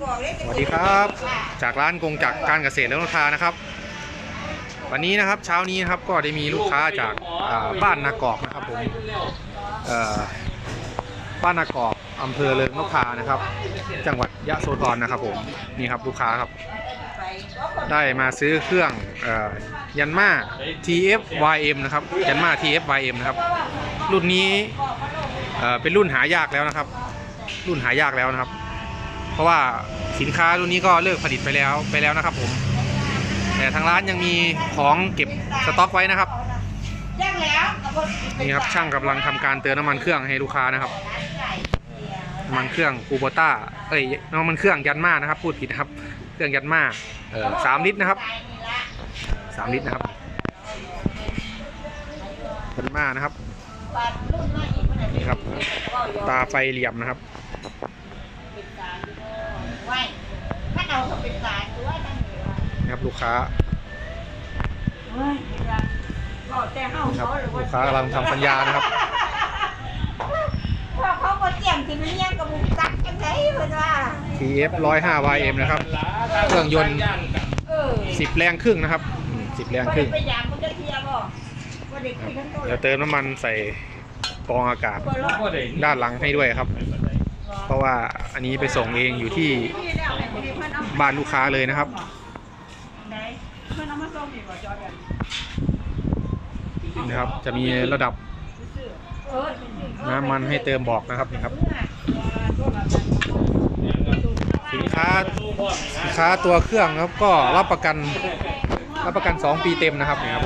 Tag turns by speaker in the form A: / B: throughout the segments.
A: สวัสดีครับ จากร้านกงจักรการเกษตรและนทานะครับ วันนี้นะครับเช้านี้นะครับก็ได้มีลูกค้าจากบ้านนากอกนะครับผมบ้านนากอกอำเภอเลิงนกทานะครับ จังหวัดยะโสธรนะครับผมนี่ครับลูกค้าครับ ได้มาซื้อเครื่องอยันมา TFYM นะครับยันมา TFYM นะครับ รุ่นนี้เป็นรุ่นหายากแล้วนะครับ รุ่นหายากแล้วนะครับ เพราะว่าสินค้ารุ่นนี้ก็เลิกผลิตไปแล้วไปแล้วนะครับ ผม แต่ทางร้านยังมีของเก็บสต็อกไว้นะครับนี่ครับช่างกำลังทำการเติมน้ำมันเครื่องให้ลูกค้านะครับน้ำมันเครื่องคูโบต้าเอ้ยน้ำมันเครื่องยันมานะครับ พูดผิดนะครับ เครื่องยันมาเออสามลิตรนะครับสามลิตรนะครับยันมานะครับนี่ครับ ตาไฟเหลี่ยมนะครับ
B: ว้ถ้าเอาเขาเป็นสายตัวนั่นเหรอ
A: นี่ครับลูกค้า
B: เฮ้ยก็แต่เฮา
A: นี่ครับ
B: เขาหรือว่า
A: ลูกค้ากำลังทำสัญญานะครับ
B: พวกเขาก็เจียมที่มันเลี้ยงกับบุกจักจังไงเพิ่นว่า
A: TF 105 YM นะครับ เครื่องยนต์
B: เออ
A: 10 แรงครึ่งนะครับอืม10 แรงครึ่ง
B: ไปยามมันจะเทียบ่บ่ได้คุยทั้งตัว
A: เดี๋ยวเติมน้ำมันใส่กรองอากาศ
B: บ่รอด
A: ด้านหลังให้ด้วยครับ เพราะว่าอันนี้ไปส่งเองอยู่ที่บ้านลูกค้าเลยนะครับ
B: นะ
A: ครับ จะมีระดับน้ำมันให้เติมบอกนะครับนี่ครับ สินค้าสินค้าตัวเครื่องครับก็รับประกันรับประกัน 2 ปีเต็มนะครับนี่ครับ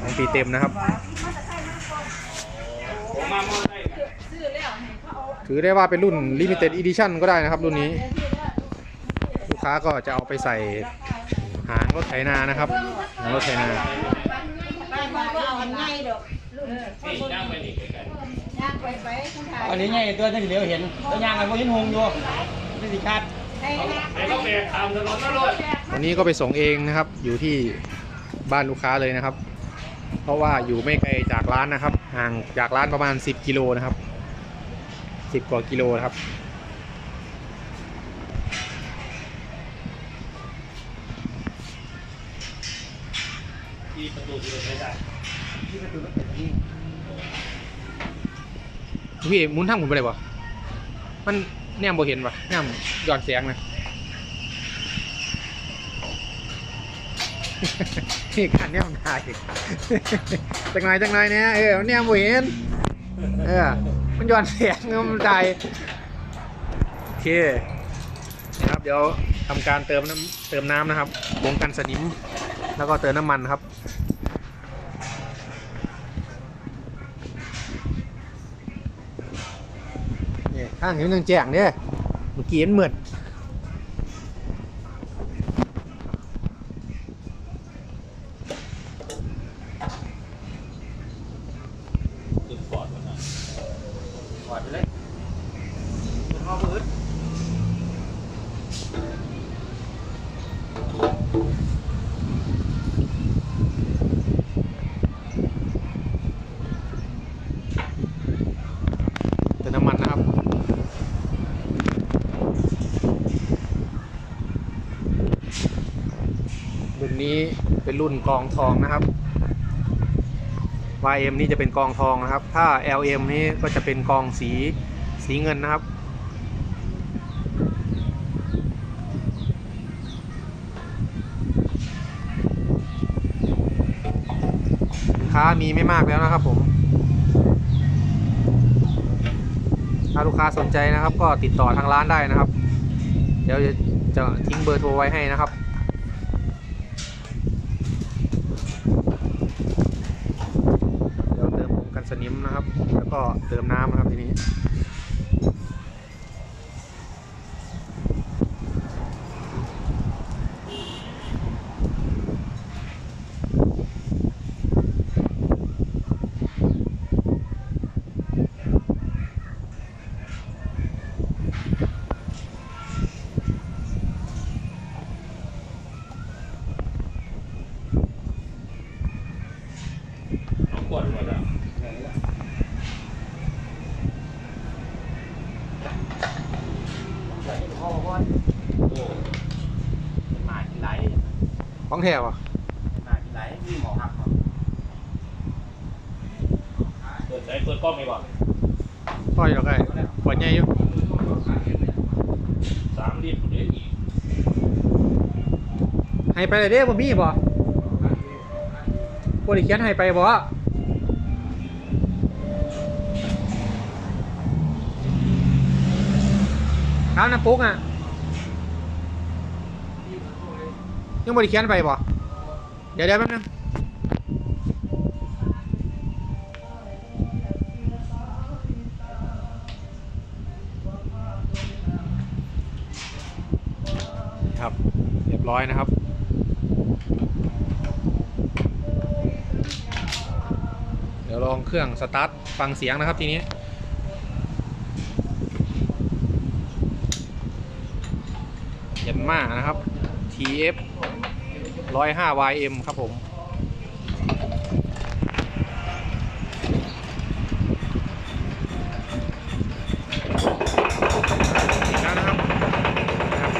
A: สองปีเต็มนะครับ
B: ซื้อแล้วให้เขาเอา
A: ถือได้ว่าเป็นรุ่น Limited Edition ก็ได้นะครับ รุ่นนี้ ลูกค้าก็จะเอาไปใส่หางรถไถนานะครับหางรถไถนา
B: ไปมาก็เอาอันง่ายดอกรุ่นย่างไปนี่ย่างไปไปคุณถ่าย
C: อันนี้ไงตัวที่เหลียวเห็นตัวย่างกันพวกยินหงอยู่นี่สิคาด
B: ให้นะ
A: วันนี้ก็ไปส่งเองนะครับ อยู่ที่บ้านลูกค้าเลยนะครับ เพราะว่าอยู่ไม่ไกลจากร้านนะครับ ห่างจากร้านประมาณ 10 กิโลนะครับ 10กว่ากิโลนะครับ
C: ที่ประตูที่เราใช้ได้
A: พี่หมุนทั้งหมุนไปเลยบ่มันแนมบ่เห็นว่ะแนมย้อนแสงนะนี่การแนมถ่ายจังไรจังไรเนี่ยเออมันแนมบ่เห็น เออ มันย้อนแสงมันถ่ายโอเคนะครับเดี๋ยวทำการเติมน้ำเติมน้ำนะครับวงกันสนิม แล้วก็เติมน้ำมันครับเนี่ยข้างนี้มันยังแจ้งเนี่ยเมื่อกี้มันเหมือน
C: จุดปอดมันนะปอดไปเลยข้อมือ
A: เติมน้ำมันนะครับ รุ่นนี้ เป็นรุ่นกองทองนะครับ YM นี่จะเป็นกองทองนะครับ ถ้า LM นี่ก็จะเป็นกองสีสีเงินนะครับ สินค้ามีไม่มากแล้วนะครับผมถ้าลูกค้าสนใจนะครับ ก็ติดต่อทางร้านได้นะครับ เดี๋ยวจะจะทิ้งเบอร์โทรไว้ให้นะครับ เดี๋ยวเติมผมกันสนิมนะครับ แล้วก็เติมน้ำนะครับทีนี้ ของแถวอะ
C: เป็นหมากินไหลมีหมอหักครับเปิดใช้เปิดกล้องไหมบ่
A: ปล่อยเราไงปล่อยใหญ่อยู่
C: สามลิตรเดี๋ยวอีก
A: ให้ไปเลยเด้บ่มีบ่บ่ได้เขียนให้ไปบ่ครับน้ำปุ๊กอะ ยังบ่ได้เขียนไปบ่เดี๋ยวเดี๋ยวแป๊บนึงครับเรียบร้อยนะครับเดี๋ยวลองเครื่องสตาร์ทฟังเสียงนะครับทีนี้เยันมากนะครับ TF 105 YM ครับผม อีกแล้วนะครับนะครับ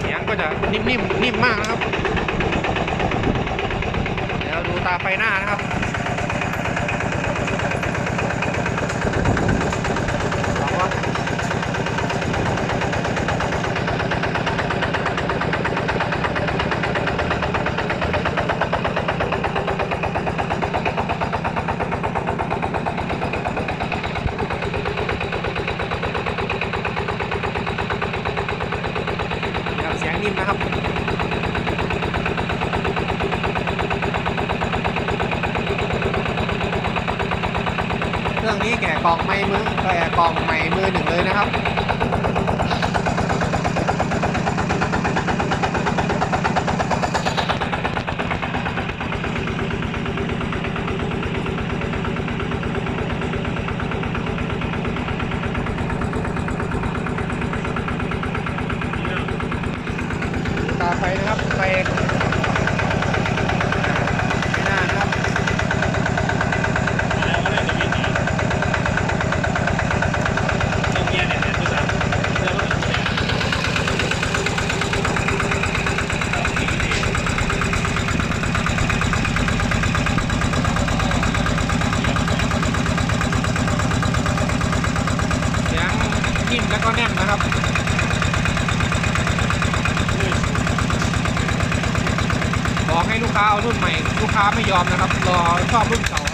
A: เสียงก็จะนิ่มๆ นิ่มมากนะครับ เดี๋ยวดูตาไฟหน้านะครับ ลองว่าครับเสียงนิ่มนะครับ เครื่องนี้แกะกล่องไม่มือแกะกล่องใหม่มือหนึ่งเลยนะครับตาไฟนะครับไฟไม่น่านะครับ
C: แล้วก็ได้จะมีอีกตรงเนี้ยเนี่ยเนี่ยคือแบบเรื่องมันเนี่ย
A: เสียงนิ่มแล้วก็แน่นนะครับ บอกให้ลูกค้าเอารุ่นใหม่ ลูกค้าไม่ยอมนะครับ รอช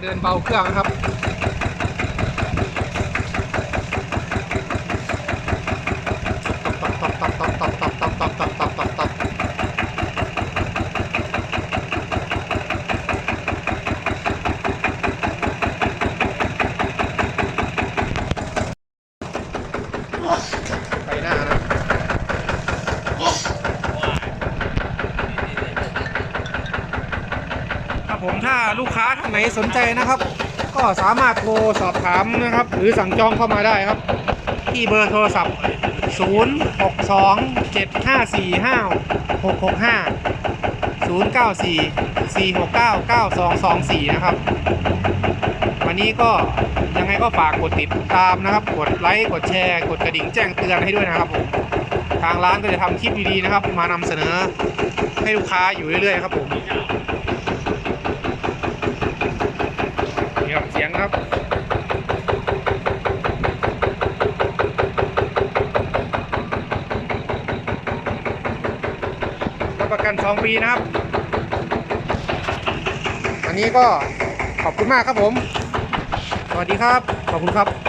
A: เดินเบาเครื่องนครับตบตบตบตบตบตบตบตบตบตบตบหน้านะ ครับ ผมถ้าลูกค้าท่านไหนสนใจนะครับ ก็สามารถโทรสอบถามนะครับ หรือสั่งจองเข้ามาได้ครับ ที่เบอร์โทรศัพท์ 0 6 2 7 5 4 5 6 6 5 0 9 4 4 6 9 9 2 2 4 นะครับ วันนี้ก็ยังไงก็ฝากกดติดตามนะครับ กดไลค์กดแชร์ กดกระดิ่งแจ้งเตือนให้ด้วยนะครับผมทางร้านก็จะทำคลิปดีๆนะครับ มานำเสนอให้ลูกค้าอยู่เรื่อยๆครับผม นี่ครับเสียงครับรับประกัน 2 ปีนะครับ อันนี้ก็ขอบคุณมากครับผม สวัสดีครับ ขอบคุณครับ